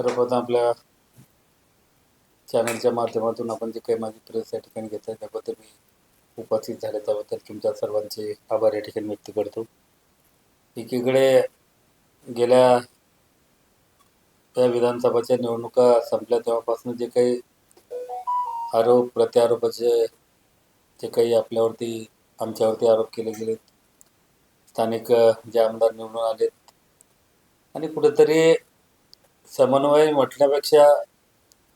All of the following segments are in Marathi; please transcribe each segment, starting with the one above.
सर्वप्रथम आपल्या चॅनलच्या माध्यमातून आपण जे काही माझी प्रेस या ठिकाणी घेत आहे त्याबद्दल मी उपस्थित झाले त्याबद्दल तुमच्या सर्वांचे आभार या ठिकाणी व्यक्त करतो. एकीकडे गेल्या त्या विधानसभाच्या निवडणुका संपल्या तेव्हापासून जे काही आरोप प्रत्यारोपाचे जे काही आपल्यावरती आमच्यावरती आरोप केले गेले स्थानिक जे आमदार निवडून आलेत. आणि कुठेतरी समन्वय म्हटल्यापेक्षा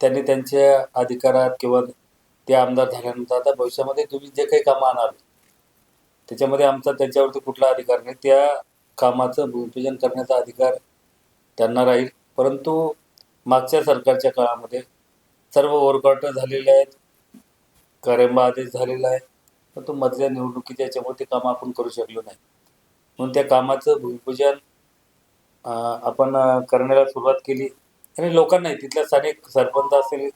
त्यांनी त्यांच्या अधिकारात किंवा ते आमदार झाल्यानंतर आता भविष्यामध्ये तुम्ही जे काही कामं आणाल त्याच्यामध्ये आमचा त्यांच्यावरती कुठला अधिकार नाही. त्या कामाचं भूमिपूजन करण्याचा अधिकार त्यांना राहील. परंतु मागच्या सरकारच्या काळामध्ये सर्व ओरकॉट झालेले आहेत कार्यंबा आदेश झालेला आहे परंतु मधल्या निवडणुकीच्या याच्यामुळे ते कामं आपण करू शकलो नाही. म्हणून त्या कामाचं भूमिपूजन आपण करण्याला सुरुवात केली. आणि लोकांनाही तिथल्या स्थानिक सरपंच असतील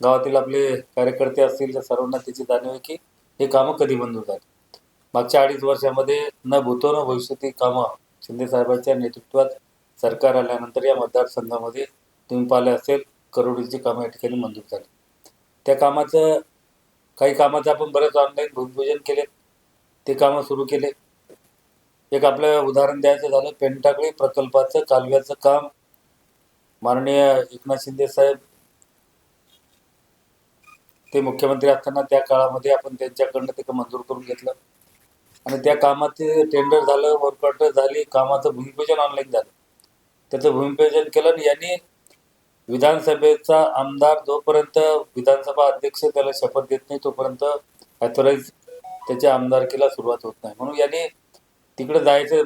गावातील आपले कार्यकर्ते असतील त्या सर्वांना त्याची जाणीव आहे की हे कामं कधी मंजूर झाली मागच्या अडीच वर्षामध्ये न भूतो न भविष्यती कामं शिंदे साहेबांच्या नेतृत्वात सरकार आल्यानंतर या मतदारसंघामध्ये तुम्ही पाहिले असेल करोडीची कामं या ठिकाणी मंजूर झाली. त्या कामाचं काही कामाचं आपण बरेच ऑनलाईन भूमिपूजन केले ते कामं सुरू केले एक आपलं उदाहरण द्यायचं झालं पेंटाकळी प्रकल्पाचं कालव्याचं काम. माननीय एकनाथ शिंदे साहेब ते मुख्यमंत्री असताना त्या काळामध्ये आपण त्यांच्याकडनं ते मंजूर करून घेतलं. आणि त्या कामाचे टेंडर झालं वर्कआउट झाली कामाचं भूमिपूजन ऑनलाईन झालं. त्याचं भूमिपूजन केलं आणि यांनी विधानसभेचा आमदार जोपर्यंत विधानसभा अध्यक्ष त्याला शपथ देत नाही तोपर्यंत ऑथोराईज त्याच्या आमदारकीला सुरुवात होत नाही. म्हणून यांनी तिकडे जायचं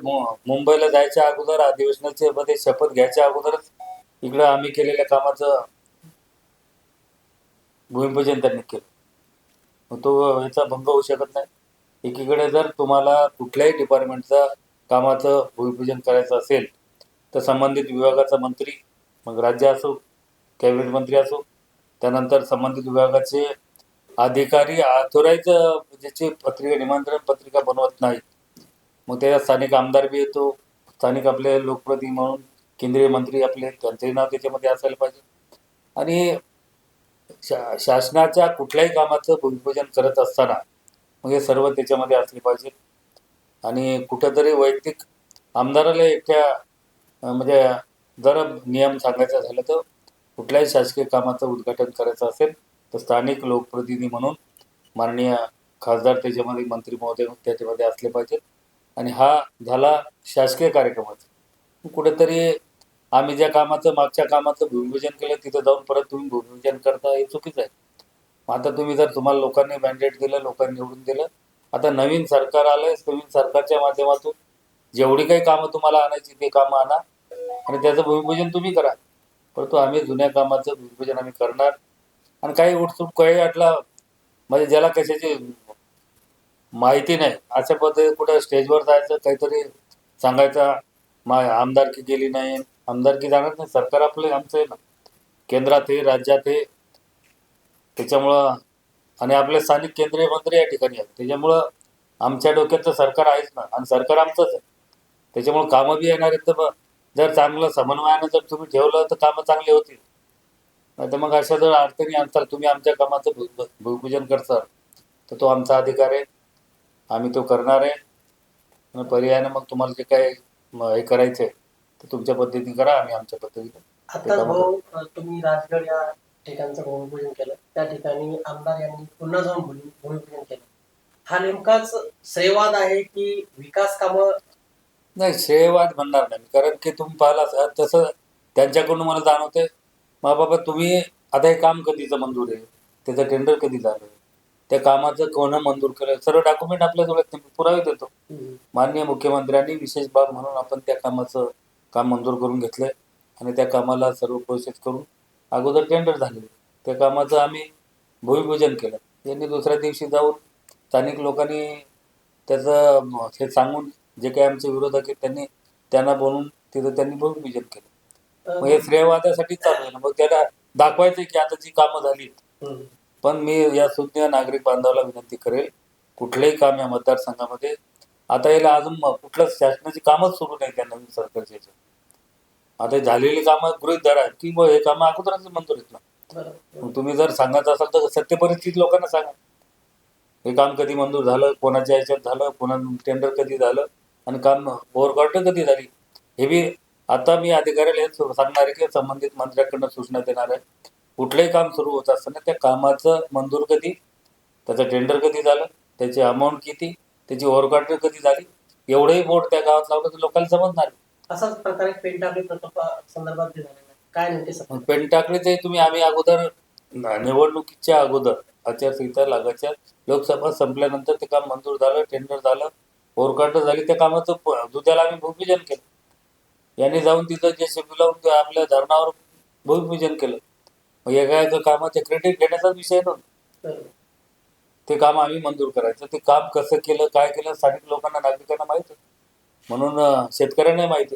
मुंबईला जायच्या अगोदर अधिवेशनाचे मध्ये शपथ घ्यायच्या अगोदरच इकडं आम्ही केलेल्या कामाचं भूमिपूजन त्यांनी केलं. मग तो याचा भंग होऊ शकत नाही. एकीकडे जर तुम्हाला कुठल्याही डिपार्टमेंटचा कामाचं भूमिपूजन करायचं असेल तर संबंधित विभागाचा मंत्री मग राज्य असो कॅबिनेट मंत्री असो त्यानंतर संबंधित विभागाचे अधिकारी ऑथोराईज ज्याची पत्रिका निमंत्रण पत्रिका बनवत नाहीत. मग त्याच्यात स्थानिक आमदार बी येतो स्थानिक आपले लोकप्रतिनिधी म्हणून केंद्रीय मंत्री आपले त्यांचे नाव त्याच्यामध्ये असायला पाहिजे. आणि शा शासनाच्या कुठल्याही कामाचं भूमिपूजन करत असताना मग हे सर्व त्याच्यामध्ये असले पाहिजे. आणि कुठंतरी वैयक्तिक आमदाराला एकट्या म्हणजे जर नियम सांगायचा झाला तर कुठल्याही शासकीय कामाचं उद्घाटन करायचं असेल तर स्थानिक लोकप्रतिनिधी म्हणून माननीय खासदार त्याच्यामध्ये मंत्री महोदय त्याच्यामध्ये असले पाहिजेत. आणि हा झाला शासकीय कार्यक्रमाचा. कुठेतरी आम्ही ज्या कामाचं मागच्या कामाचं भूमिपूजन केलं तिथं जाऊन परत तुम्ही भूमिपूजन करता हे चुकीचं आहे. आता तुम्ही जर तुम्हाला लोकांनी मॅन्डेट दिलं लोकांनी निवडून दिलं आता नवीन सरकार आलंय नवीन सरकारच्या माध्यमातून जेवढी काही कामं तुम्हाला आणायची ते कामं आणा आणि त्याचं भूमिपूजन तुम्ही करा. परंतु आम्ही जुन्या कामाचं भूमिपूजन आम्ही करणार. आणि काही उठसूट काही वाटला म्हणजे ज्याला कशाची माहिती नाही. अशा पद्धती कुठं स्टेजवर जायचं काहीतरी सांगायचा मा आमदारकी गेली नाही आमदारकी जाणार नाही. सरकार आपले आमचं आहे ना. केंद्रात आहे राज्यात आहे. त्याच्यामुळं आणि आपले स्थानिक केंद्रीय मंत्री या ठिकाणी आहेत. त्याच्यामुळं आमच्या डोक्यात तर सरकार आहेच ना. आणि सरकार आमचंच आहे. त्याच्यामुळं कामं बी येणार आहेत. तर जर चांगलं समन्वयानं जर तुम्ही ठेवलं तर कामं चांगली होतील. नाही तर मग अशा जर अडचणी आणताल तुम्ही आमच्या कामाचं भूमिपूजन करताल तर तो आमचा अधिकार आहे. आम्ही तो करणार आहे. आणि पर्यायानं मग तुम्हाला जे काय हे करायचं आहे ते तुमच्या पद्धतीने करा आम्ही आमच्या पद्धतीने आता भाऊ तुम्ही राजगड या ठिकाणचं भूमिपूजन केलं. त्या ठिकाणी आमदार यांनी पुन्हा जाऊन भूमी- भूमिपूजन केलं. हा नेमकाच श्रेयवाद आहे की विकास कामं? नाही श्रेयवाद म्हणणार नाही. कारण की तुम्ही पाहिला असाल तसं त्यांच्याकडून मला जाणवते मा बाबा तुम्ही आता हे काम कधीचं मंजूर आहे त्याचं टेंडर कधी झालं? त्या कामाचं कोणं मंजूर केलं सर्व डॉक्युमेंट आपल्या डोळ्यात नाही. पुरावे देतो. माननीय मुख्यमंत्र्यांनी विशेष बाब म्हणून आपण त्या कामाचं काम मंजूर करून घेतलंय आणि त्या कामाला सर्व प्रोसेस करून अगोदर टेंडर झालेले त्या कामाचं आम्ही भूमिपूजन केलं. यांनी दुसऱ्या दिवशी जाऊन स्थानिक लोकांनी त्याचं हे सांगून जे काही आमचे विरोधक आहेत त्यांनी त्यांना बोलून तिथं त्यांनी भूमिपूजन केलं. मग हे श्रेयवादासाठी चालू आहे ना? मग त्याला दाखवायचं की आता जी कामं झाली. पण मी या सुज्ञ नागरिक बांधवाला विनंती करेल कुठलंही काम या मतदारसंघामध्ये आता याला अजून कुठलंच शासनाची कामच सुरू नाही त्या नवीन सरकारच्या. आता झालेली कामं गृहीत धरा की मग हे कामं अगोदरच मंजूर आहेत ना. तुम्ही जर सांगत असाल तर सत्य परिस्थिती लोकांना सांगा. हे काम कधी मंजूर झालं कोणाच्या ह्याच्यात झालं पुन्हा टेंडर कधी झालं आणि काम बोरगाट कधी झाली हे बी आता मी अधिकाऱ्याला हेच सांगणार आहे की संबंधित मंत्र्याकडनं सूचना देणार आहे. कुठलंही काम सुरू होत असताना त्या कामाचं मंजूर कधी? त्याचं टेंडर कधी झालं? त्याची अमाऊंट किती? त्याची ओव्हरकाट कधी झाली? एवढंही बोर्ड त्या गावात लावलं तर लोकांना समजणार असाच प्रकारे पेन टाकली प्रकल्पा संदर्भात जे झालेला आहे. काय नेमके सत्य मग पेन टाकळीचे तुम्ही आम्ही अगोदर निवडणुकीच्या अगोदर आचारसंहिता लागायच्या लोकसभा संपल्यानंतर ते काम मंजूर झालं टेंडर झालं ओरकाट झाली त्या कामाचं दुधाला आम्ही भूमिपूजन केलं. यांनी जाऊन तिथं जे लावून ते आपल्या धरणावर भूमिपूजन केलं. मग एका एका कामाचे क्रेडिट घेण्याचा विषय नव्हता. ते काम आम्ही मंजूर करायचं. ते काम कसं केलं काय केलं स्थानिक लोकांना नागरिकांना माहिती आहे. म्हणून शेतकऱ्यांना माहिती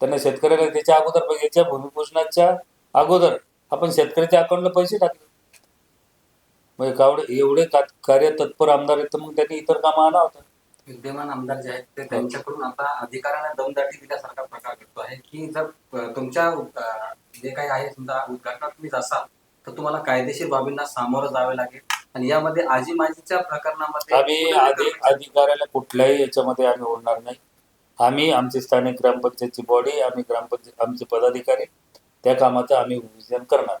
त्यांना शेतकऱ्याला त्याच्या अगोदर याच्या भूमिपूजनाच्या अगोदर आपण शेतकऱ्याच्या अकाउंटला पैसे टाकले. म्हणजे कावडे एवढे कार्य तत्पर आमदार आहेत तर मग त्यांनी इतर कामं आणा होतं विद्यमान आमदार जे आहेत ते त्यांच्याकडून आता अधिकाऱ्यांना दमदाटी दिल्यासारखा प्रकार घडतो आहे की जर तुमच्या जे काही आहे समजा उद्घाटनात तुम्ही असाल तर तुम्हाला कायदेशीर बाबींना सामोरं जावे लागेल. आणि यामध्ये आजी माजीच्या प्रकरणामध्ये आम्ही अधिकाऱ्याला कुठल्याही याच्यामध्ये आम्ही ओढणार नाही. आम्ही आमची स्थानिक ग्रामपंचायतची बॉडी आम्ही ग्रामपंचायत आमचे पदाधिकारी त्या कामाचं आम्ही विजन करणार.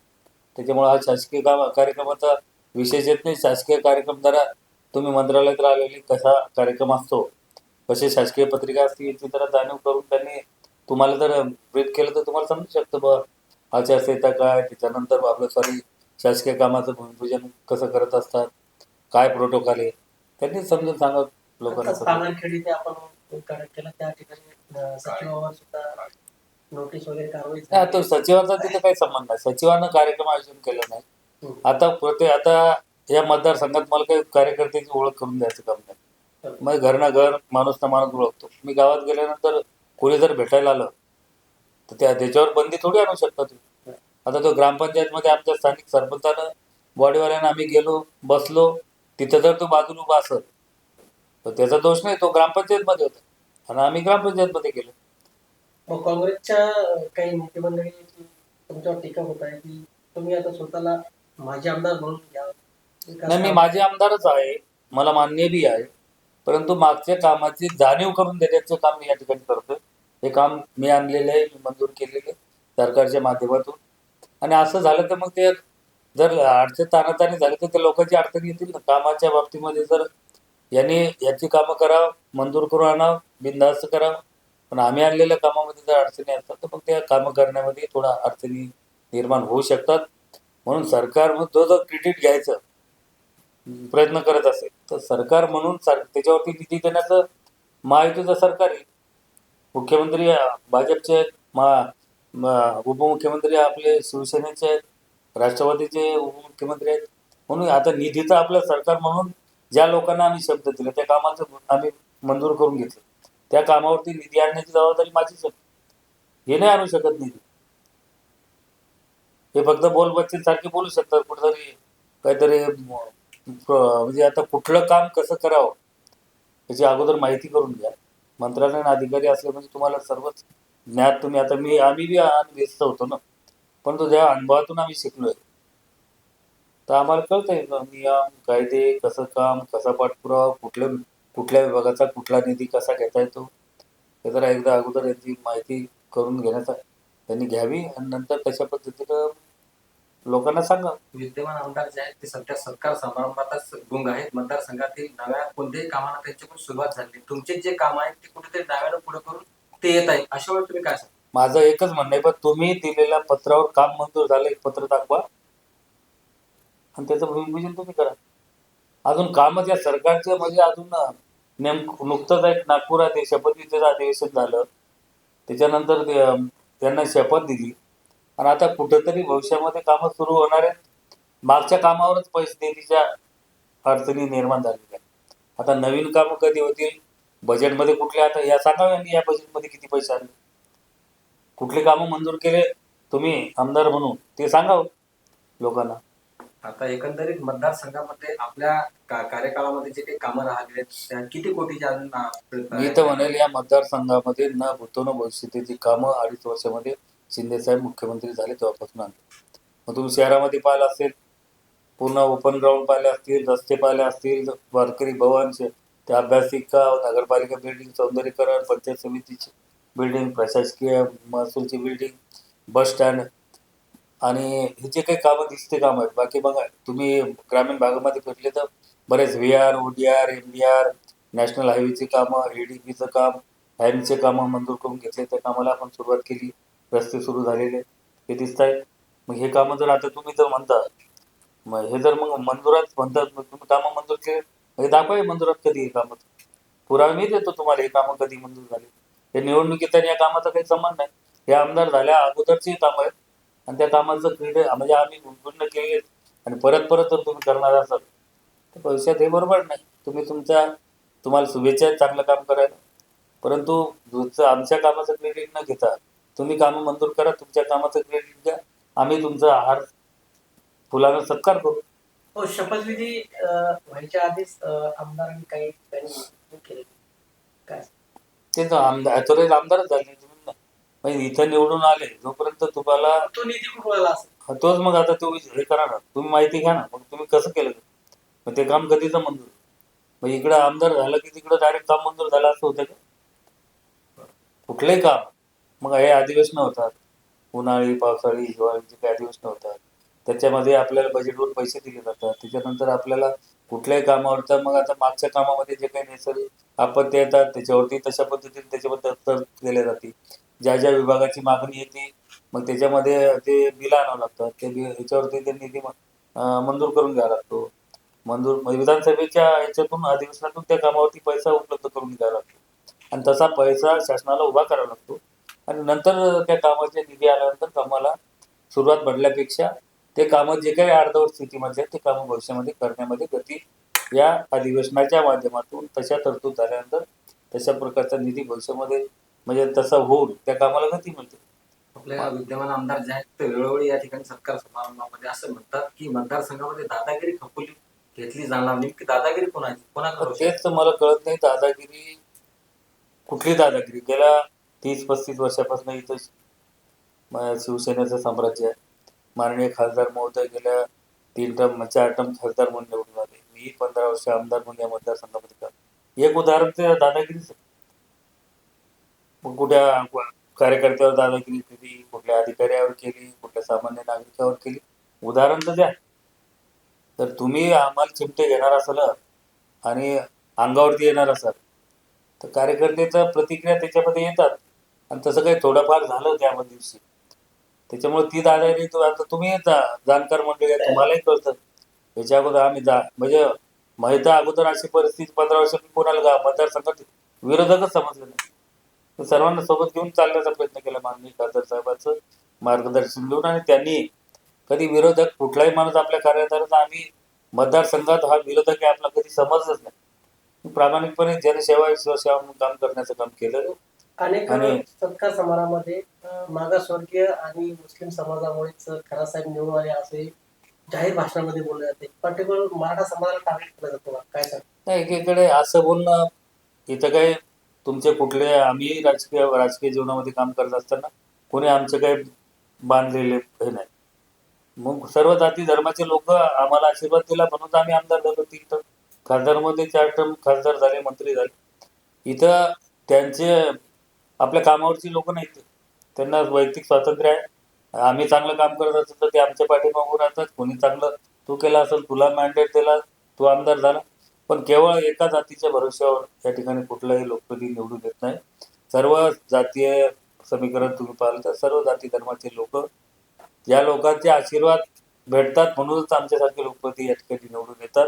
त्याच्यामुळे हा शासकीय काम कार्यक्रमाचा विशेष येत नाही. शासकीय कार्यक्रम जरा तुम्ही मंत्रालयात राहिलेली कसा कार्यक्रम असतो कसे शासकीय पत्रिका असते याची जरा जाणीव करून त्यांनी तुम्हाला जर ब्रीफ केलं तर तुम्हाला समजू शकतं बा आचारसंहिता काय त्याच्यानंतर आपलं सॉरी शासकीय कामाचं भूमिपूजन कसं करत असतात काय प्रोटोकॉल आहे त्यांनी समजून सांगा लोकांना ते आपण केलं त्या ठिकाणी सचिवावर सुद्धा नोटीस वगैरे कारवाई हा. तो सचिवाचा तिथे काही संबंध नाही सचिवानं कार्यक्रम आयोजन केलं नाही. आता प्रत्येक आता या मतदारसंघात मला काही कार्यकर्त्याची ओळख करून द्यायचं काम नाही. मग घर ना घर माणूस ना माणूस ओळखतो. मी गावात गेल्यानंतर कोणी जर भेटायला आलं तर त्या त्याच्यावर बंदी थोडी आणू शकता तुम्ही. आता तो ग्रामपंचायतमध्ये आमच्या स्थानिक सरपंचानं बॉडीवाल्यानं आम्ही गेलो बसलो तिथं जर तो बाजूला उभा असेल तर त्याचा दोष नाही तो ग्रामपंचायतमध्ये होता. आणि आम्ही ग्रामपंचायतमध्ये गेलो. मग काँग्रेसच्या काही नेते मंडळी तुमच्यावर टीका होत आहे की तुम्ही आता स्वतःला माझे आमदार म्हणून घ्या नाही मी माझे आमदारच आहे. मला मान्य बी आहे. परंतु मागच्या कामाची जाणीव करून देण्याचं काम मी या ठिकाणी करतोय. हे काम मी आणलेलं आहे मी मंजूर केलेले सरकारच्या माध्यमातून. आणि असं झालं तर मग ते जर अडचण तानातानी झाली तर ते लोकांची अडचण येतील ना. कामाच्या बाबतीमध्ये जर यांनी याची कामं करावं मंजूर करून आणावं बिनधास्त करावं. पण आम्ही आणलेल्या कामामध्ये जर अडचणी असतात तर मग त्या कामं करण्यामध्ये थोडा अडचणी निर्माण होऊ शकतात. म्हणून सरकार जो जो क्रेडिट घ्यायचं प्रयत्न करत असेल. तर सरकार म्हणून सर त्याच्यावरती निधी देण्याचं महायुतीचं सरकार आहे. मुख्यमंत्री भाजपचे आहेत मा उपमुख्यमंत्री आपले शिवसेनेचे आहेत राष्ट्रवादीचे उपमुख्यमंत्री आहेत. म्हणून आता निधीचा आपलं सरकार म्हणून ज्या लोकांना आम्ही शब्द दिले त्या कामाचं आम्ही मंजूर करून घेतलं. त्या कामावरती निधी आणण्याची जबाबदारी माझीच आहे हे नाही आणू शकत निधी. हे फक्त बोल बच्चन सारखे बोलू शकतात कुठेतरी काहीतरी म्हणजे आता कुठलं काम कसं करावं याची अगोदर माहिती करून घ्या. मंत्रालयाने अधिकारी असले म्हणजे तुम्हाला सर्वच ज्ञात तुम्ही. आता मी आम्ही बी व्यस्त होतो ना पण तो त्या अनुभवातून आम्ही शिकलोय. तर आम्हाला कळतंय ना नियम कायदे कसं काम कसा पाठपुरावा कुठल्या कुठल्या विभागाचा कुठला निधी कसा घेता येतो हे जरा एकदा अगोदर याची माहिती करून घेण्याचा त्यांनी घ्यावी आणि नंतर तशा पद्धतीनं लोकांना सांगा. विद्यमान आमदार जे आहेत ते सध्या सत्कार समारंभातच गुंग आहेत. मतदारसंघातील नव्या कोणत्याही कामाला त्यांच्याकडून सुरुवात झाली तुमचे जे काम आहेत ते कुठेतरी डाव्याला पुढे करून ते येत आहे अशा वेळी तुम्ही काय सांगा माझं एकच म्हणणं आहे पण तुम्ही दिलेल्या पत्रावर काम मंजूर झालं एक पत्र दाखवा. आणि त्याचं भूमिपूजन तुम्ही करा. अजून कामच या सरकारचं म्हणजे अजून नेमक नुकतंच एक नागपुरात शपथविधीचं अधिवेशन झालं. त्याच्यानंतर त्यांना शपथ दिली. आणि आता कुठंतरी भविष्यामध्ये कामं सुरू होणार आहेत. मागच्या कामावरच पैसे निधीच्या अडचणी निर्माण झालेल्या आहेत. आता नवीन कामं कधी होतील? बजेटमध्ये कुठले आता या सांगावे यांनी या बजेटमध्ये किती पैसे आले? कुठले कामं मंजूर केले तुम्ही आमदार म्हणून ते सांगावं लोकांना. आता एकंदरीत मतदारसंघामध्ये आपल्या का- कार्यकाळामध्ये जे काही कामं राहिली किती कोटीच्या मी तर म्हणेल या मतदारसंघामध्ये न भूतो न भविष्यती जी कामं अडीच वर्षामध्ये शिंदे साहेब मुख्यमंत्री झाले तेव्हापासून आणली मग तुम्ही शहरामध्ये पाहिलं असेल पूर्ण ओपन ग्राउंड पाहिले असतील रस्ते पाहिले असतील वारकरी भवन ते अभ्यासिका नगरपालिका बिल्डिंग सौंदर्यीकरण पंचायत समितीची बिल्डिंग प्रशासकीय महसूलची बिल्डिंग बस स्टँड आणि हे जे काही कामं दिसते कामं आहेत बाकी बघा तुम्ही ग्रामीण भागामध्ये फिरले तर बरेच V R O D R M D R national हायवेची कामं ए डी पीचं काम हॅमचे कामं मंजूर करून घेतले त्या कामाला आपण सुरुवात केली. रस्ते सुरू झालेले हे दिसत आहेत मग हे कामं जर आता तुम्ही जर म्हणता मग हे जर मग मंजुरात म्हणतात मग तुम्ही कामं मंजूर केले. हे दाखवा मंजुरात कधी हे कामं. पुरावे मी देतो तुम्हाला हे कामं कधी मंजूर झाली. हे निवडणुकीत आणि या कामाचा काही संबंध नाही. हे आमदार झाल्या अगोदरची कामं आहेत. आणि त्या कामाचं क्रीड म्हणजे आम्ही गुंतवणूक केली आणि परत परत जर तुम्ही करणार असाल. तर भविष्यात हे बरोबर नाही. तुम्ही तुमच्या तुम्हाला शुभेच्छा आहेत चांगलं काम करायला. परंतु आमच्या कामाचं क्रेडिट न घेता तुम्ही कामं मंजूर करा तुमच्या कामाचं क्रेडिट द्या आम्ही तुमचा आहार फुलानं सत्कार करू. हो शपथविधी व्हायच्या आधीच आमदारांनी काही त्यांनी केले. काय? ते तर आमदार ॲथोराईज आमदारच झाले. तुम्ही म्हणजे इथं निवडून आले जोपर्यंत तुम्हाला तो निधी असेल? तोच मग आता तुम्ही हे करा ना तुम्ही माहिती घ्या ना मग तुम्ही कसं केलं मग ते काम कधीचं मंजूर मग इकडं आमदार झालं की तिकडं डायरेक्ट काम मंजूर झालं असं होतं का? कुठलंही काम. मग हे अधिवेशन होतात उन्हाळी पावसाळी हिवाळीचे काही अधिवेशन होतात त्याच्यामध्ये आपल्याला बजेटवर पैसे दिले जातात. त्याच्यानंतर आपल्याला कुठल्याही कामावर तर मग आता मागच्या कामामध्ये जे काही नैसर्गिक आपत्ती येतात त्याच्यावरती तशा पद्धतीने त्याच्याबद्दल तर केले जाते. ज्या ज्या विभागाची मागणी येते मग त्याच्यामध्ये ते बिलं आणावं लागतात. ते बिल ह्याच्यावरती ते निधी मंजूर करून घ्यावा लागतो. मंजूर म्हणजे विधानसभेच्या ह्याच्यातून अधिवेशनातून त्या कामावरती पैसा उपलब्ध करून घ्यावा लागतो. आणि तसा पैसा शासनाला उभा करावा लागतो. आणि नंतर त्या कामाचे निधी आल्यानंतर कामाला सुरुवात भरल्यापेक्षा ते कामं जे काही अर्धवट स्थितीमध्ये आहेत ते कामं भविष्यामध्ये करण्यामध्ये गती या अधिवेशनाच्या माध्यमातून तशा तरतूद झाल्यानंतर तशा प्रकारचा निधी भविष्यामध्ये म्हणजे तसा होऊन त्या कामाला गती मिळते. आपल्या विद्यमान आमदार जे आहेत ते वेळोवेळी या ठिकाणी सत्कार समारंभामध्ये असं म्हणतात की मतदारसंघामध्ये दादागिरी खपोली घेतली जाणार नेमकी दादागिरी कोणाची? कोणाकडे तेच मला कळत नाही दादागिरी कुठली दादागिरी? गेल्या तीस पस्तीस वर्षापासून इथं शिवसेनेचं साम्राज्य आहे. माननीय खासदार महोदय गेल्या तीन टर्म चार टर्म खासदार म्हणून निवडून आले. मी पंधरा वर्ष आमदार म्हणून या मतदारसंघामध्ये काम एक उदाहरण ते दादागिरीच मग कुठल्या कार्यकर्त्यावर दादागिरी केली कुठल्या अधिकाऱ्यावर केली कुठल्या सामान्य नागरिकावर केली? उदाहरण तर द्या. तर तुम्ही आम्हाला चिमटे घेणार असाल आणि अंगावरती येणार असाल. तर कार्यकर्त्याचा प्रतिक्रिया त्याच्यामध्ये येतात. आणि तसं काही थोडंफार झालं त्यामध्ये दिवशी. त्याच्यामुळे ती दादागिरी तो आता तुम्ही जा जाणकार मंडळी आहे, तुम्हालाही कळतं. याच्या अगोदर आम्ही जा म्हणजे माहिता अगोदर अशी परिस्थिती पंधरा वर्ष कोणाला गा मतदारसंघात विरोधकच समजलं नाही. तर सर्वांना सोबत घेऊन चालण्याचा प्रयत्न केला माननीय खासदार साहेबांचं मार्गदर्शन घेऊन आणि त्यांनी कधी विरोधक कुठलाही माणूस आपल्या कार्यकाळात आम्ही मतदारसंघात हा विरोधक आहे आपला कधी समजलंच नाही. प्रामाणिकपणे जनसेवा विश्वसेवा म्हणून काम करण्याचं काम केलं. अनेक आणि- सत्कार समारंभामध्ये अं, मागासवर्गीय आणि मुस्लिम समाजामुळेच खरासाहेब निवडून आले असे जाहीर भाषणामध्ये बोलले जाते. पर्टिक्युलर मराठा समाजाला टार्गेट केलं जातं. काय सांग एकीकडे असं बोलणं इथं काही तुमचे कुठले आम्ही राजकीय राजकीय जीवनामध्ये काम करत असताना कोणी आमचं काही बांधलेले हे नाही. मग सर्व जाती धर्माचे लोक आम्हाला आशीर्वाद दिला म्हणून आम्ही आमदार झालो टर्म खासदारमध्ये चार टर्म खासदार झाले मंत्री झाले. इथं त्यांचे आपल्या कामावरची लोक नाहीत. त्यांना वैयक्तिक स्वातंत्र्य आहे. आम्ही चांगलं काम करत असेल तर ते आमच्या पाठीमागून राहतात. कोणी चांगलं तू केलं असेल तुला मॅन्डेट दिला तू आमदार झाला. पण केवळ एका जातीच्या भरोश्यावर या ठिकाणी कुठलाही लोकप्रतिनिधी निवडून येत नाही. सर्व जातीय समीकरण तुम्ही पाहिलं तर सर्व जाती धर्माचे लोक या लोकांचे आशीर्वाद भेटतात म्हणूनच आमच्यासारखे लोकप्रती या ठिकाणी निवडून येतात.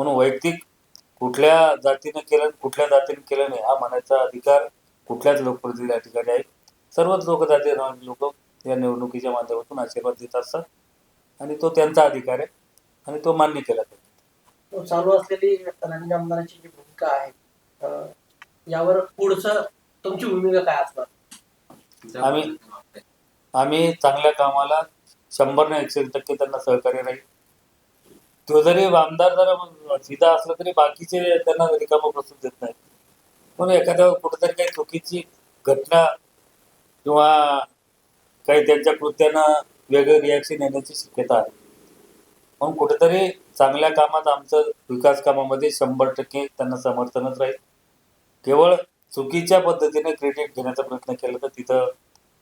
म्हणून वैयक्तिक कुठल्या जातीनं केलं कुठल्या जातीने केलं नाही हा म्हणायचा अधिकार कुठल्याच लोकप्रतिनिधी या ठिकाणी आहे सर्वच लोक जाती लोक या निवडणुकीच्या माध्यमातून आशीर्वाद देत असतात आणि तो त्यांचा अधिकार आहे आणि तो मान्य केला पाहिजे तो चालू असलेली रणजित आमदारांची जी भूमिका आहे यावर पुढचं तुमची भूमिका काय असणार? आम्ही- आम्ही चांगल्या कामाला शंभर ने एकशे टक्के त्यांना सहकार्य राहील. तो जरी आमदार जरा सीधा असला तरी बाकीचे त्यांना रिकामं बसू देत नाही म्हणून एखाद्या कुठेतरी काही चुकीची घटना किंवा काही त्यांच्या कृत्यानं वेगळं रिॲक्शन येण्याची शक्यता आहे. म्हणून कुठेतरी चांगल्या कामात आमचं विकास कामामध्ये शंभर टक्के त्यांना समर्थनच राहील. केवळ चुकीच्या पद्धतीने क्रेडिट घेण्याचा प्रयत्न केला तर तिथं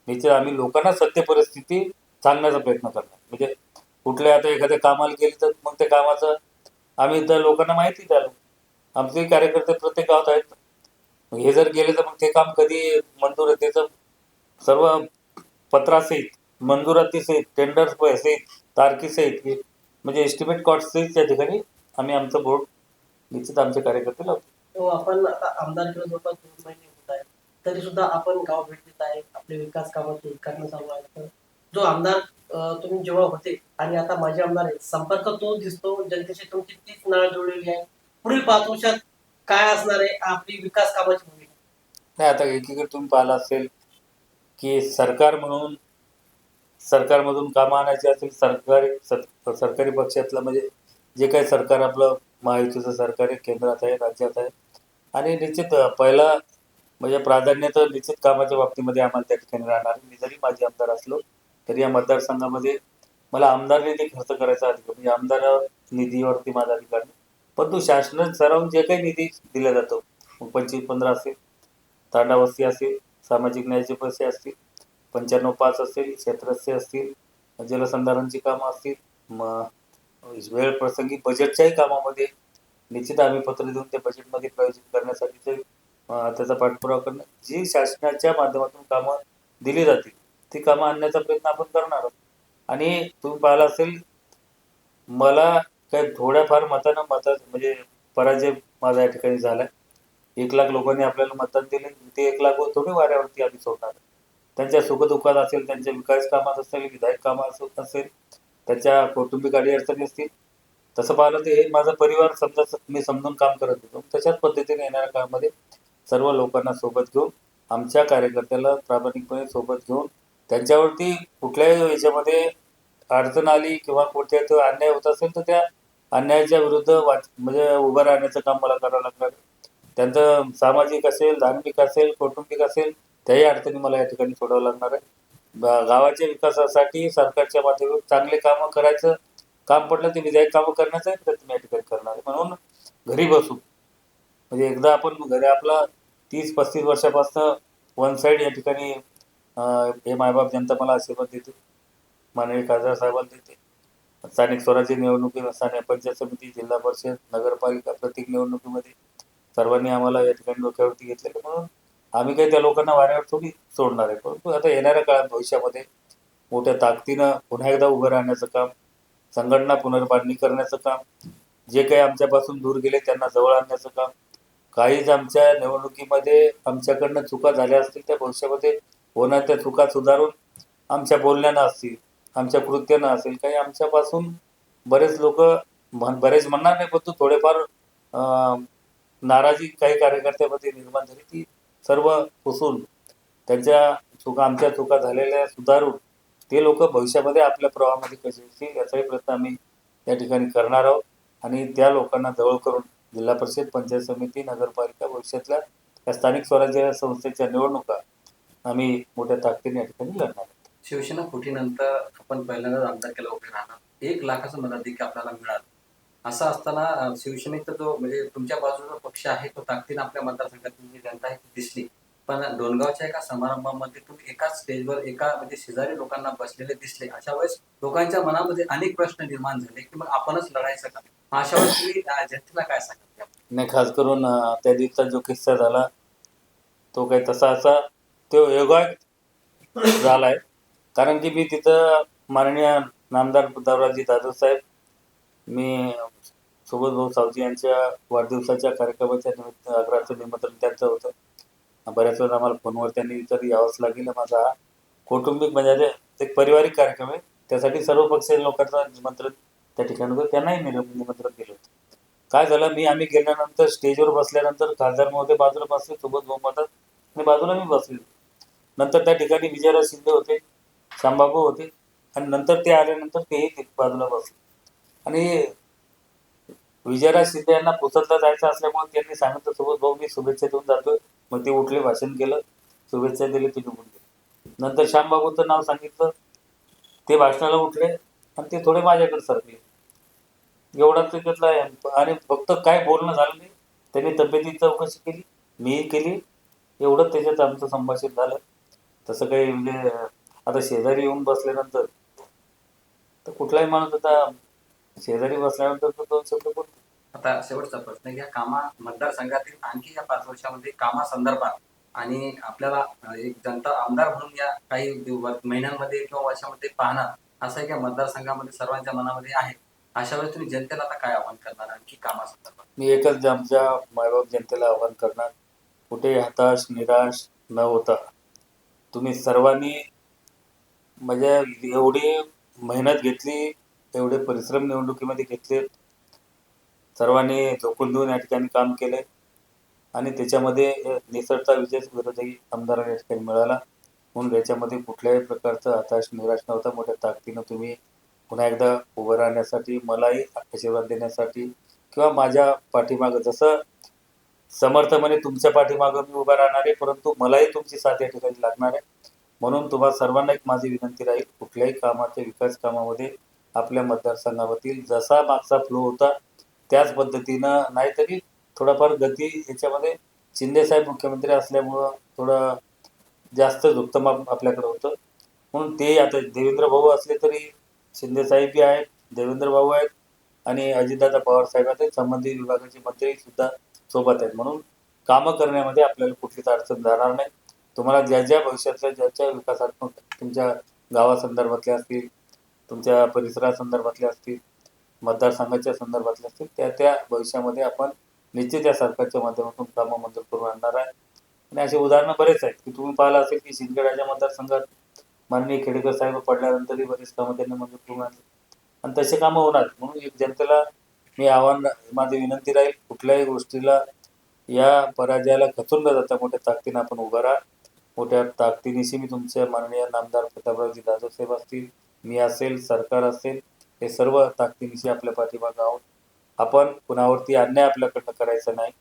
निश्चित आम्ही लोकांना सत्य परिस्थिती सांगण्याचा प्रयत्न करणार. म्हणजे कुठल्या आता एखाद्या कामाला गेले तर मग त्या कामाचं आम्ही त्या लोकांना माहिती द्यालो आमचे कार्यकर्ते प्रत्येक गावात आहेत. मग हे जर गेले तर मग ते काम कधी मंजूर आहे? त्याचं सर्व पत्रासहित मंजुरातीसहित टेंडर सहित तारखेसहित म्हणजे एस्टिमेट कॉस्टसहित त्या ठिकाणी आम्ही आमचं बोर्ड निश्चित आमचे कार्यकर्ते लावतो. हो, आपण आता आमदार जवळपास दोन महिने होत आहेत. तरी सुद्धा आपण गाव भेट देत आहे आपले विकास कामाचे उद्घाटन चालू आहे जो आमदार तुम्ही जेव्हा होते आणि आता माझे आमदार आहेत संपर्क तो दिसतो जनतेशी तुमची तीच नाळ जोडलेली आहे. पुढील पाच वर्षात काय असणार आहे आपली विकास कामाची भूमिका? नाही आता एकीकडे तुम्ही पाहिलं असेल की सरकार म्हणून सरकारमधून कामं आणायची असेल सरकारी सर- सरकारी पक्षातलं म्हणजे जे काही सरकार आपलं महायुतीचं सरकार आहे केंद्रात आहे राज्यात आहे. आणि निश्चित पहिला म्हणजे प्राधान्य तर निश्चित कामाच्या बाबतीमध्ये आम्हाला त्या ठिकाणी राहणार मी जरी माझे आमदार असलो तरी या मतदारसंघामध्ये मला आमदार निधी खर्च करायचा अधिकार म्हणजे आमदार निधीवरती माझा अधिकार नाही. परंतु शासन सरावून जे काही निधी दिला जातो मग पंचवीस पंधरा असेल तांडावस्ती असेल सामाजिक न्यायाचे पैसे असतील पंच्याण्णव पाच असेल क्षेत्रस्य असतील जलसंधारणची कामं असतील मग वेळ प्रसंगी बजेटच्याही कामामध्ये निश्चित आम्ही पत्र देऊन त्या बजेटमध्ये प्रयोजित करण्यासाठीचे त्याचा पाठपुरावा करणं जी शासनाच्या माध्यमातून कामं दिली जातील ती कामं आणण्याचा प्रयत्न आपण करणार आहोत. आणि तुम्ही पाहिलं असेल मला काही थोड्याफार मतानं मता म्हणजे पराजय माझा या ठिकाणी झालाय. एक लाख लोकांनी आपल्याला मतदान दिले ते एक लाख थोडी वाऱ्यावरती आम्ही सोडणार त्यांच्या सुखदुःखात असेल त्यांच्या विकास कामात असेल विधायक कामात असेल- त्याच्या कौटुंबिक अडीअडचणी असतील. तसं पाहिलं तर हे माझा परिवार समजा मी समजून काम करत होतो. तशाच पद्धतीने येणाऱ्या काळामध्ये सर्व लोकांना सोबत घेऊन आमच्या कार्यकर्त्याला प्रामाणिकपणे सोबत घेऊन त्यांच्यावरती कुठल्याही याच्यामध्ये अडचण आली किंवा कुठे तो अन्याय होत असेल तर त्या अन्यायाच्या विरुद्ध वाच म्हणजे उभं राहण्याचं काम मला करावं लागणार. त्यांचं सामाजिक असेल धार्मिक असेल कौटुंबिक असेल त्याही अडचणी मला या ठिकाणी सोडावं लागणार आहे. गावाच्या विकासासाठी सरकारच्या माध्यमातून चांगले कामं करायचं. काम पडलं ते विधायक कामं तर प्रयत्न या ठिकाणी करणार आहे. म्हणून घरी बसू म्हणजे एकदा आपण घरी आपला तीस पस्तीस वर्षापासून वन साईड या ठिकाणी हे मायबाप जनता मला आशीर्वाद देते माननीय खासदार साहेबांना देते स्थानिक स्वराज्य निवडणुकी स्थानिक पंचायत समिती जिल्हा परिषद नगरपालिका प्रत्येक निवडणुकीमध्ये सर्वांनी आम्हाला या ठिकाणी डोक्यावरती घेतलेलं म्हणून आम्ही काही त्या लोकांना वाऱ्यावर थोडी सोडणार आहे. परंतु आता येणाऱ्या काळात भविष्यामध्ये मोठ्या ताकदीनं पुन्हा एकदा उभं राहण्याचं काम संघटना पुनर्बांधणी करण्याचं काम जे काही आमच्यापासून दूर गेले त्यांना जवळ आणण्याचं काम काहीच आमच्या निवडणुकीमध्ये आमच्याकडनं चुका झाल्या असतील त्या भविष्यामध्ये होणार त्या चुका सुधारून आमच्या बोलण्यानं असतील आमच्या कृत्यानं असेल काही आमच्यापासून बरेच लोक बरेच म्हणणार नाही परंतु थोडेफार अं, नाराजी काही कार्यकर्त्यामध्ये निर्माण झाली. ती सर्व पुसून त्यांच्या चुका आमच्या चुका झालेल्या सुधारून ते लोक भविष्यामध्ये आपल्या प्रवाहामध्ये कसे येतील याचाही प्रयत्न आम्ही या ठिकाणी करणार आहोत. आणि त्या लोकांना जवळ करून जिल्हा परिषद पंचायत समिती नगरपालिका भविष्यातल्या या स्थानिक स्वराज्य संस्थेच्या निवडणुका आम्ही मोठ्या ताकदीने या ठिकाणी लढणार. शिवसेना फुटीनंतर आपण पहिल्यांदाच आमदारकीला उभे राहणार. एक लाखाचं मताधिक्य आपल्याला मिळालं. असं असताना शिवसेनेचा जो म्हणजे तुमच्या बाजूचा पक्ष आहे तो ताकदीनं आपल्या मतदारसंघातली जी जनता आहे ती दिसली. पण डोनगावच्या एका समारंभामध्ये तुम्ही एकाच स्टेजवर एका म्हणजे शेजारी लोकांना बसलेले दिसले. अशा वेळेस लोकांच्या मनामध्ये अनेक प्रश्न निर्माण झाले की मग आपणच लढायचं का? अशा वेळेस तुम्ही जनतेला काय सांगाल? नाही खास करून त्या दिवसाचा जो किस्सा झाला तो काही तसा असा तो योगा झालाय. कारण की मी तिथं माननीय नामदार दावराजी दादा साहेब मी सोबत भाऊ सावजी यांच्या वाढदिवसाच्या कार्यक्रमाच्या निमित्त आग्रहाचं निमंत्रण त्यांचं होतं. बऱ्याच वेळा आम्हाला फोनवर त्यांनी तर यावंच लागेल माझा हा. कौटुंबिक म्हणजे एक पारिवारिक कार्यक्रम आहे. त्यासाठी सर्व पक्षीय लोकांचं निमंत्रण त्या ठिकाणी होतं. त्यांनाही निर- निमंत्रण दिलं होतं. काय झालं मी आम्ही गेल्यानंतर स्टेजवर बसल्यानंतर खासदार महोदय बाजूला बसले सोबत म्हणतात आणि बाजूला मी बसले नंतर त्या ठिकाणी विजयराज शिंदे होते श्यामबाबू होते आणि नंतर ते आल्यानंतर तेही ते बाजूला बसले. आणि विजयराज शिंदे यांना पुसतला जायचं असल्यामुळे त्यांनी सांगितलं सोबत भाऊ मी शुभेच्छा देऊन जातोय. मग ते उठले भाषण केलं शुभेच्छा दिली ते निघून गेले नंतर श्यामबाबूचं नाव सांगितलं ते भाषणाला उठले आणि ते थोडे माझ्याकडे सरकले. एवढाच त्यातला आणि फक्त काय बोलणं झालं नाही त्यांनी तब्येतीची चौकशी केली मीही केली एवढंच त्याच्यात आमचं संभाषण झालं. तसं काही म्हणजे आता शेजारी येऊन बसल्यानंतर तर कुठलाही माणूस आता शेजारी बसल्यानंतर तो दोन शब्द बोलतो. आता शेवटचा प्रश्न घ्या कामा मतदारसंघातील आणखी या पाच वर्षामध्ये कामासंदर्भात आणि आपल्याला एक जनता आमदार म्हणून या काही महिन्यांमध्ये किंवा वर्षामध्ये पाहणार असं एका मतदारसंघामध्ये सर्वांच्या मनामध्ये आहे. अशा वेळेस तुम्ही जनतेला आता काय आवाहन करणार आणखी कामासंदर्भात मी एकच आमच्या मायबाप जनतेला आवाहन करणार कुठे हताश निराश न होता तुम्ही सर्वांनी म्हणजे एवढी मेहनत घेतली एवढे परिश्रम निवडणुकीमध्ये घेतले सर्वांनी झोकून देऊन या ठिकाणी काम केले आणि त्याच्यामध्ये निसटता विजय विरोधी आमदारांना या ठिकाणी मिळाला. म्हणून याच्यामध्ये कुठल्याही प्रकारचं हताश निराश नव्हता. मोठ्या ताकदीनं तुम्ही पुन्हा एकदा उभं राहण्यासाठी मलाही आशीर्वाद देण्यासाठी किंवा माझ्या पाठीमागं जसं समर्थपणे तुमच्या पाठीमागं मी उभा राहणार आहे परंतु मलाही तुमची साथ या ठिकाणी लागणार आहे. म्हणून तुम्हा सर्वांना एक माझी विनंती राहील कुठल्याही कामाच्या विकास कामामध्ये आपल्या मतदारसंघामधील जसा मागचा फ्लो होता त्याच पद्धतीनं नाहीतरी थोडाफार गती याच्यामध्ये शिंदेसाहेब मुख्यमंत्री असल्यामुळं थोडं जास्त झुकतं आपल्याकडे होतं. म्हणून ते आता देवेंद्र भाऊ असले तरी शिंदेसाहेबही आहेत देवेंद्र भाऊ आहेत आणि अजितदादा पवार साहेब आहेत. संबंधित विभागाचे मंत्रीसुद्धा सोबत आहेत. म्हणून कामं करण्यामध्ये आपल्याला कुठलीच अडचण जाणार नाही. तुम्हाला ज्या ज्या भविष्यातल्या ज्या ज्या विकासात्मक तुमच्या गावासंदर्भातल्या असतील तुमच्या परिसरासंदर्भातल्या असतील मतदारसंघाच्या संदर्भातल्या असतील त्या त्या भविष्यामध्ये आपण निश्चित या सरकारच्या माध्यमातून कामं मंजूर करून आणणार आहे. आणि अशी उदाहरणं बरेच आहेत की तुम्ही पाहिलं असेल की शिंदगडाच्या मतदारसंघात माननीय खेडेकर साहेब पडल्यानंतरही बरेच कामं त्यांनी मंजूर करून आणली. आणि तसे कामं होणार म्हणून एक जनतेला मी आव्हान माझी विनंती राहील कुठल्याही गोष्टीला या पराजयाला खचून न जाता मोठ्या ताकदीनं आपण उभा राहा. मोठ्या ताकदीनिशी मी तुमच्या माननीय नामदार प्रतापरावजी जाधव साहेब असतील मी असेल सरकार असेल हे सर्व ताकदीनिशी आपल्या पाठीमागं आहोत. आपण कुणावरती अन्याय आपल्याकडनं करायचा नाही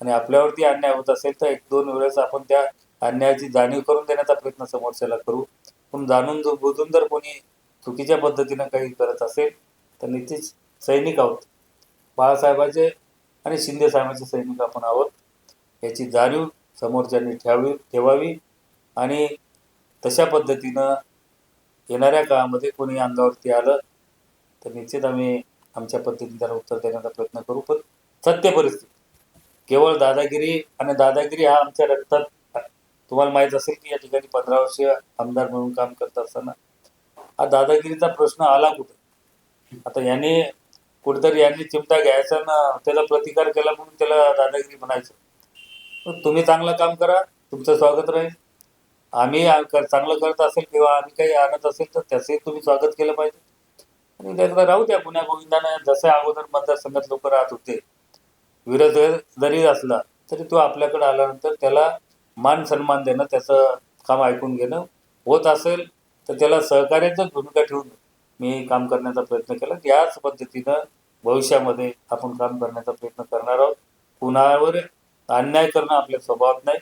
आणि आपल्यावरती अन्याय होत असेल तर एक दोन वेळेस आपण त्या अन्यायाची जाणीव करून देण्याचा प्रयत्न समोरच्याला करू. पण जाणून बुजून जर कोणी चुकीच्या पद्धतीनं काही करत असेल तर निश्चित सैनिक आहोत. बाळासाहेबाचे आणि शिंदे साहेबांचे सैनिक आपण आहोत. याची जाणीव समोरच्यांनी ठेवावी ठेवावी आणि तशा पद्धतीनं येणाऱ्या काळामध्ये कोणी अंगावरती आलं तर निश्चित आम्ही आमच्या पद्धतीने त्याला उत्तर देण्याचा प्रयत्न करू. पण सत्य परिस्थिती केवळ दादागिरी आणि दादागिरी हा आमच्या रक्तात तुम्हाला माहीत असेल की या ठिकाणी पंधरा वर्षीय आमदार म्हणून काम करत असताना हा दादागिरीचा प्रश्न आला कुठे? आता याने कुठेतरी यांनी चिमटा घ्यायचा ना त्याला प्रतिकार केला म्हणून त्याला दादागिरी म्हणायचं. पण तुम्ही चांगलं काम करा तुमचं स्वागत राहील. आम्ही कर- चांगलं करत असेल किंवा आम्ही काही आणत असेल तर त्याचंही तुम्ही स्वागत केलं पाहिजे. आणि त्यातलं राहू द्या पुण्या गोविंदानं जसे अगोदर मतदारसंघात लोक राहत होते. विरोध जरी असला तरी तो आपल्याकडे आल्यानंतर त्याला मान सन्मान देणं त्याचं काम ऐकून घेणं होत असेल तर त्याला सहकार्याचीच भूमिका ठेवून मी काम करण्याचा प्रयत्न केला. याच पद्धतीनं भविष्यामध्ये आपण काम करण्याचा प्रयत्न करणार आहोत. कुणावर अन्याय करणं आपल्या स्वभावात नाही.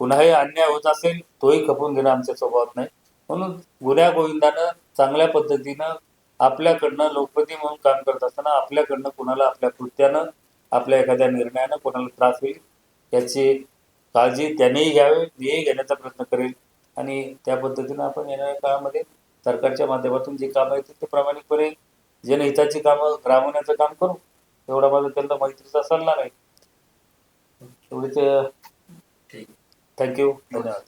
कुणाही अन्याय होत असेल तोही खपून घेणं आमच्या स्वभावात नाही. म्हणून गुन्ह्या गोविंदानं चांगल्या पद्धतीनं आपल्याकडनं लोकप्रती म्हणून काम करत असताना आपल्याकडनं कुणाला आपल्या कृत्यानं आपल्या एखाद्या निर्णयानं कोणाला त्रास होईल याची काळजी त्यांनीही घ्यावी मीही घेण्याचा प्रयत्न करेल. आणि त्या पद्धतीनं आपण येणाऱ्या काळामध्ये सरकारच्या माध्यमातून जे काम आहे ते प्रामाणिकपणे जनहिताची कामं राबवण्याचं काम करू. एवढा माझा त्यांना मैत्रीचा सल्ला नाही. एवढीच ठीक. थँक्यू धन्यवाद.